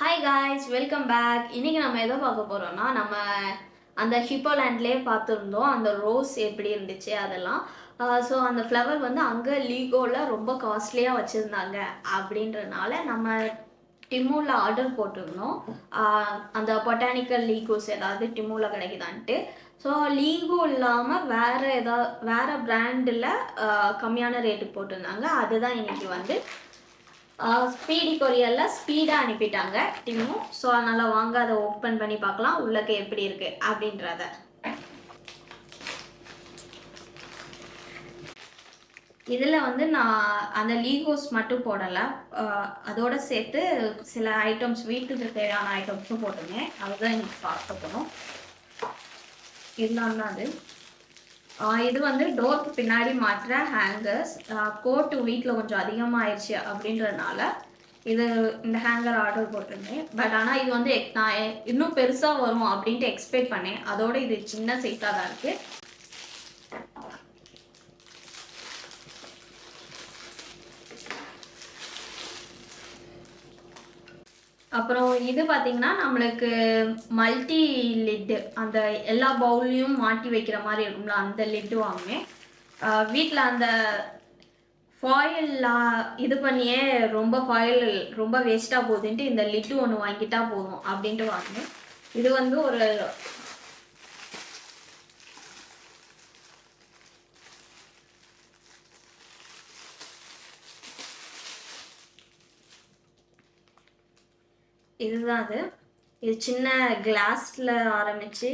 Hi guys welcome back இன்னைக்கு நம்ம எதை பார்க்க போகிறோம்னா நம்ம அந்த ஹிப்போலேண்ட்லேயே பார்த்துருந்தோம். அந்த ரோஸ் எப்படி இருந்துச்சு அதெல்லாம். ஸோ அந்த ஃப்ளவர் வந்து அங்கே லீகோவில் ரொம்ப காஸ்ட்லியாக வச்சுருந்தாங்க அப்படின்றனால நம்ம டிமூவில் ஆர்டர் போட்டிருந்தோம். அந்த பொட்டானிக்கல் லீகோஸ் ஏதாவது டிமூவில் கிடைக்குதான்ட்டு. ஸோ லீகோ இல்லாமல் வேறு ஏதாவது வேறு பிராண்டில் கம்மியான ரேட்டுக்கு போட்டிருந்தாங்க. அதுதான் இன்னைக்கு வந்து ஸ்பீடி கொரியரில் ஸ்பீடாக அனுப்பிட்டாங்க டிம்மும் ஸோ அதனால் வாங்க அதை ஓப்பன் பண்ணி பார்க்கலாம். உள்ளக்கு எப்படி இருக்கு அப்படின்றத. இதில் வந்து நான் அந்த லீகோஸ் மட்டும் போடலை. அதோடு அதோட சேர்த்து சில ஐட்டம்ஸ் வீட்டுக்கு தேவையான ஐட்டம்ஸும் போட்டிருந்தேன். அதுதான் இன்னைக்கு பார்க்க போகணும் இதுதான் அது. இது வந்து டோருக்கு பின்னாடி மாற்ற ஹேங்கர்ஸ் கோட்டு வீட்டில் கொஞ்சம் அதிகமாகிடுச்சு அப்படின்றதுனால இது இந்த ஹேங்கர் ஆர்டர் போட்டிருந்தேன். பட் ஆனால் இது வந்து நான் இன்னும் பெருசாக வரும் அப்படின்ட்டு எக்ஸ்பெக்ட் பண்ணேன். அதோட இது சின்ன சைஸாக தான் இருக்குது அப்புறம் இது பார்த்தீங்கன்னா நம்மளுக்கு மல்டி லிட்டு அந்த எல்லா பவுல்லையும் மாட்டி வைக்கிற மாதிரி இருக்கும்ல அந்த லிட்டு வாங்கினேன் வீட்டில் அந்த ஃபாயில் இது பண்ணியே ரொம்ப ஃபாயில் ரொம்ப வேஸ்ட்டாக போகுதுன்ட்டு இந்த லிட்டு ஒன்று வாங்கிட்டா போதும் அப்படின்ட்டு வாங்கினேன் இது வந்து ஒரு இதுதான் அது. இது சின்ன கிளாஸில் ஆரம்பித்து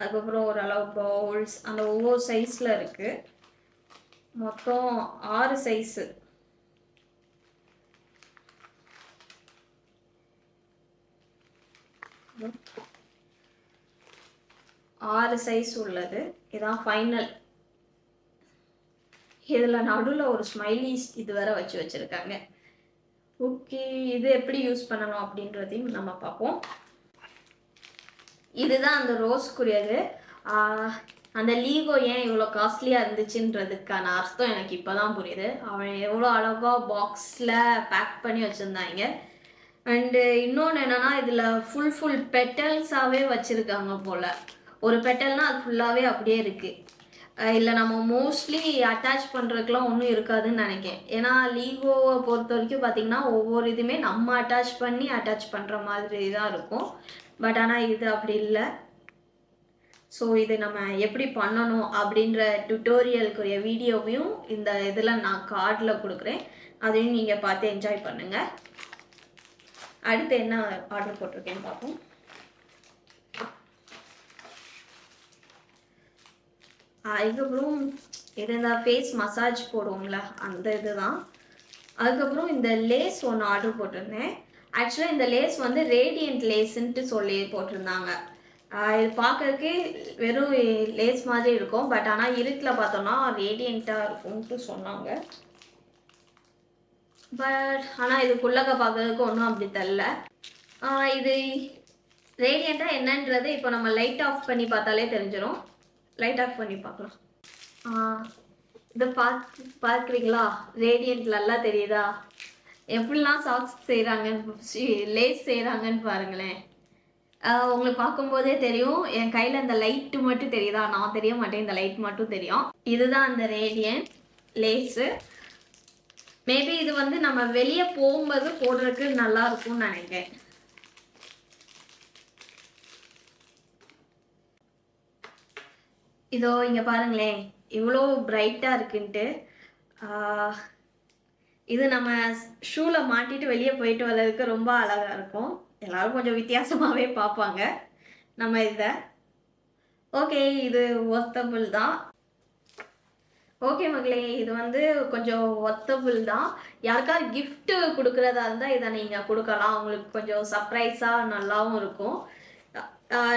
அதுக்கப்புறம் ஓரளவு பவுல்ஸ் அந்த ஒவ்வொரு சைஸில் இருக்குது மொத்தம் ஆறு சைஸு ஆறு சைஸ் உள்ளது. இதான் ஃபைனல் இதில் நடுவில் ஒரு ஸ்மைலி இது வேற வச்சு வச்சுருக்காங்க. ஓகே இது எப்படி யூஸ் பண்ணணும் அப்படின்றதையும் நம்ம பார்ப்போம். இதுதான் அந்த ரோஸ்க்குரியது அந்த லீகோ ஏன் இவ்வளோ காஸ்ட்லியாக இருந்துச்சுன்றதுக்கான அர்த்தம் எனக்கு இப்போ தான் புரியுது. அவன் எவ்வளோ அழகாக பாக்ஸில் பேக் பண்ணி வச்சுருந்தாங்க. அண்டு இன்னொன்று என்னென்னா இதில் ஃபுல் ஃபுல் பெட்டல்ஸாகவே வச்சுருக்காங்க போல். ஒரு பெட்டல்னால் அது ஃபுல்லாகவே அப்படியே இருக்குது இல்லை நம்ம மோஸ்ட்லி அட்டாச் பண்ணுறதுக்குலாம் ஒன்றும் இருக்காதுன்னு நினைக்கிறேன். ஏன்னா லீகோவை பொறுத்த வரைக்கும் பார்த்தீங்கன்னா ஒவ்வொரு இதுவுமே நம்ம அட்டாச் பண்ணி அட்டாச் பண்ணுற மாதிரி தான் இருக்கும். பட் ஆனால் இது அப்படி இல்லை. ஸோ இது நம்ம எப்படி பண்ணணும் அப்படின்ற டுட்டோரியலுக்குரிய வீடியோவையும் இந்த இதில் நான் கார்டில் கொடுக்குறேன். அதையும் நீங்கள் பார்த்து என்ஜாய் பண்ணுங்கள் அடுத்து என்ன ஆர்டர் போட்டிருக்கேன்னு பார்ப்போம். அதுக்கப்புறம் இது இந்த ஃபேஸ் மசாஜ் போடுவோம்ல அந்த இதுதான். அதுக்கப்புறம் இந்த லேஸ் ஒன்று ஆர்டர் போட்டிருந்தேன். ஆக்சுவலாக இந்த லேஸ் வந்து ரேடியன்ட் லேஸ்ன்ட்டு சொல்லி போட்டிருந்தாங்க. இது பார்க்கறதுக்கே வெறும் லேஸ் மாதிரி இருக்கும். பட் ஆனால் இருட்டில் பார்த்தோம்னா ரேடியண்ட்டாக இருக்கும்ட்டு சொன்னாங்க. பட் ஆனால் இதுக்குள்ளக்க பார்க்கறதுக்கு ஒன்றும் அப்படி தெரில இது ரேடியண்ட்டாக என்னன்றது இப்போ நம்ம லைட் ஆஃப் பண்ணி பார்த்தாலே தெரிஞ்சிடும் லைட் ஆஃப் பண்ணி பார்க்கலாம். இதை பார்த்து பார்க்குறீங்களா? ரேடியன்ட் நல்லா தெரியுதா? எப்படிலாம் சாக்ஸ் செய்கிறாங்கன்னு லேஸ் செய்கிறாங்கன்னு பாருங்களேன். உங்களுக்கு பார்க்கும்போதே தெரியும். என் கையில் இந்த லைட்டு மட்டும் தெரியுதா? நான் தெரிய மாட்டேன். இந்த லைட் மட்டும் தெரியும். இதுதான் அந்த ரேடியன்ட் லேஸு மேபி இது வந்து நம்ம வெளியே போகும்போது போடுறதுக்கு நல்லா இருக்கும்னு நினைக்கிறேன். இதோ இங்கே பாருங்களேன். இவ்வளோ பிரைட்டாக இருக்குன்ட்டு இது நம்ம ஷூவில் மாட்டிட்டு வெளியே போயிட்டு வர்றதுக்கு ரொம்ப அழகாக இருக்கும். எல்லாரும் கொஞ்சம் வித்தியாசமாகவே பார்ப்பாங்க. நம்ம இதை. ஓகே இது ஒர்த்தபிள் தான். ஓகே மகளே இது வந்து கொஞ்சம் ஒர்த்தபிள் தான். யாருக்காவது கிஃப்ட்டு கொடுக்குறதா இருந்தால் இதை நீங்கள் கொடுக்கலாம். உங்களுக்கு கொஞ்சம் சர்ப்ரைஸாக நல்லாவும் இருக்கும்.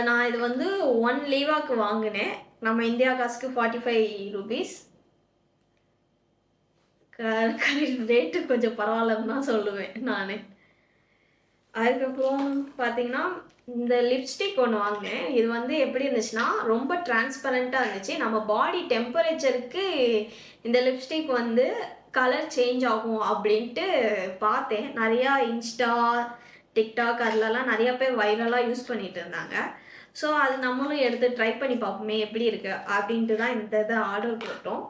நான் இது வந்து ஒன் லீவாக்கு வாங்கினேன். நம்ம இந்தியா காசுக்கு ஃபார்ட்டி ஃபைவ் ருபீஸ் ரேட்டு கொஞ்சம் பரவாயில்லன்னு தான் சொல்லுவேன் நான். அதுக்கப்புறம் பார்த்தீங்கன்னா இந்த லிப்ஸ்டிக் ஒன்று வாங்கினேன். இது வந்து எப்படி இருந்துச்சுன்னா ரொம்ப டிரான்ஸ்பரண்ட்டாக இருந்துச்சு. நம்ம பாடி டெம்பரேச்சருக்கு இந்த லிப்ஸ்டிக் வந்து கலர் சேஞ்ச் ஆகும் அப்படின்ட்டு பார்த்தேன். நிறையா இன்ஸ்டா டிக்டாக் அதுலலாம் நிறைய பேர் வைரலாக யூஸ் பண்ணிட்டு இருந்தாங்க. ஸோ அது நம்மளும் எடுத்து ட்ரை பண்ணி பார்ப்போமே எப்படி இருக்கு அப்படின்ட்டு தான் இந்த இதை ஆர்டர் போட்டோம்.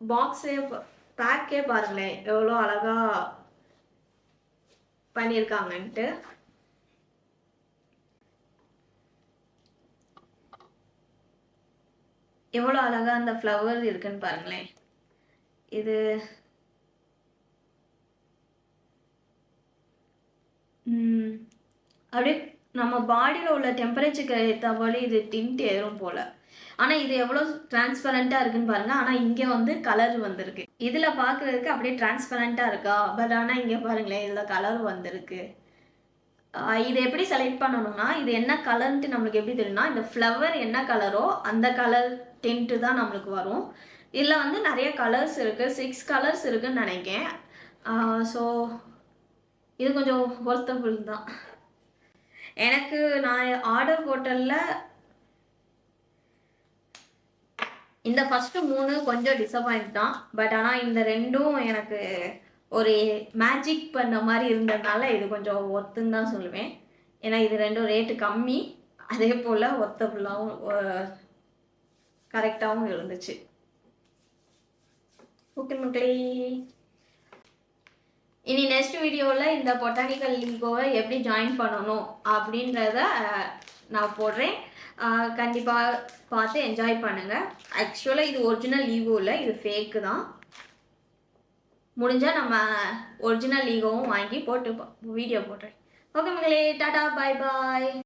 பாக்ஸே பேக்கே பாருங்களேன் எவ்வளோ அழகாக பண்ணியிருக்காங்கன்ட்டு. எவ்வளோ அழகாக அந்த ஃப்ளவர் இருக்குன்னு பாருங்களேன். இது அப்படியே நம்ம பாடியில் உள்ள டெம்பரேச்சருக்கு ஏற்ற போல இது டிண்ட் ஏறும் போல். ஆனால் இது எவ்வளோ டிரான்ஸ்பரண்ட்டாக இருக்குன்னு பாருங்கள் ஆனால் இங்கே வந்து கலர் வந்திருக்கு. இதில் பார்க்குறதுக்கு அப்படியே டிரான்ஸ்பரண்ட்டாக இருக்கா? பட் ஆனால் இங்கே பாருங்களேன் இதில் கலர் வந்திருக்கு. இது எப்படி செலக்ட் பண்ணணும்னா இது என்ன கலர்ன்ட்டு நம்மளுக்கு எப்படி தெரியும்னா இந்த ஃப்ளவர் என்ன கலரோ அந்த கலர் டென்ட்டு தான் நம்மளுக்கு வரும். இதில் வந்து நிறைய கலர்ஸ் இருக்குது சிக்ஸ் கலர்ஸ் இருக்குதுன்னு நினைக்கேன் ஸோ இது கொஞ்சம் ஒர்த்தபுள் தான். எனக்கு நான் ஆர்டர் ஹோட்டலில் இந்த ஃபஸ்ட்டு மூணு கொஞ்சம் டிசப்பாயிண்ட் தான். பட் ஆனால் இந்த ரெண்டும் எனக்கு ஒரு மேஜிக் பண்ண மாதிரி இருந்ததுனால இது கொஞ்சம் ஒர்த்துன்னு தான் சொல்லுவேன். ஏன்னா இது ரெண்டும் ரேட்டு கம்மி. அதே போல் ஒத்தபுல்லாகவும் கரெக்டாகவும் இருந்துச்சு. ஓகே மக்களே. இனி நெக்ஸ்ட் வீடியோவில் இந்த பொட்டானிக்கல் லீகோவை எப்படி ஜாயின் பண்ணணும் அப்படின்றத நான் போடுறேன். கண்டிப்பாக பார்த்து என்ஜாய் பண்ணுங்கள் ஆக்சுவலாக இது ஒரிஜினல் லீகோ இல்லை இது ஃபேக்கு தான். முடிஞ்சால் நம்ம ஒரிஜினல் லீகோவும் வாங்கி போட்டு வீடியோ போடுறேன். ஓகே மக்களே டாடா பாய் பாய்